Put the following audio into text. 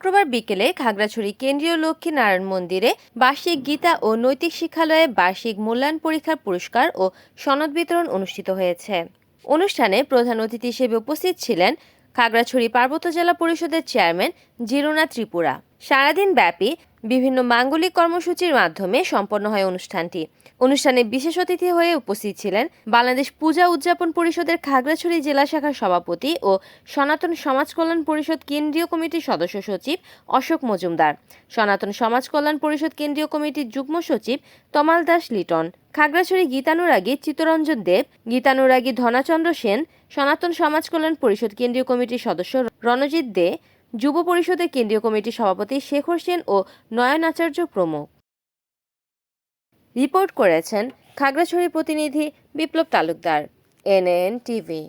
শুক্রবার বিকেলে খাগড়াছড়ি কেন্দ্রীয় লক্ষ্মী নারায়ণ মন্দিরে বার্ষিক গীতা ও নৈতিক শিক্ষালয়ে বার্ষিক মূল্যায়ন পরীক্ষার পুরস্কার ও সনদ বিতরণ অনুষ্ঠিত হয়েছে। অনুষ্ঠানে প্রধান অতিথি হিসেবে উপস্থিত ছিলেন খাগড়াছড়ি পার্বত্য জেলা পরিষদের চেয়ারম্যান জিরোনা ত্রিপুরা। সারাদিন ব্যাপী বিভিন্ন মাঙ্গলিক কর্মসূচির মাধ্যমে সম্পন্ন হয় অনুষ্ঠানটি। অনুষ্ঠানে বিশেষ অতিথি হয়ে উপস্থিত ছিলেন বাংলাদেশ পূজা উদযাপন পরিষদের খাগড়াছড়ি জেলা শাখার সভাপতি ও সনাতন সমাজ কল্যাণ পরিষদ কেন্দ্রীয় কমিটির সদস্য সচিব অশোক মজুমদার, সনাতন সমাজ কল্যাণ পরিষদ কেন্দ্রীয় কমিটির যুগ্ম সচিব তমাল দাস লিটন, খাগড়াছড়ি গীতানুরাগী চিত্তরঞ্জন দেব, গীতানুরাগী ধনাচন্দ্র সেন, সনাতন সমাজ কল্যাণ পরিষদ কেন্দ্রীয় কমিটির সদস্য রণজিৎ দে যুব পরিষদের কেন্দ্রীয় কমিটির সভাপতি শেখ হোসেন ও নয়ন আচার্য প্রমুখ। রিপোর্ট করেছেন খাগড়াছড়ি প্রতিনিধি বিপ্লব তালুকদার, এনএন টিভি।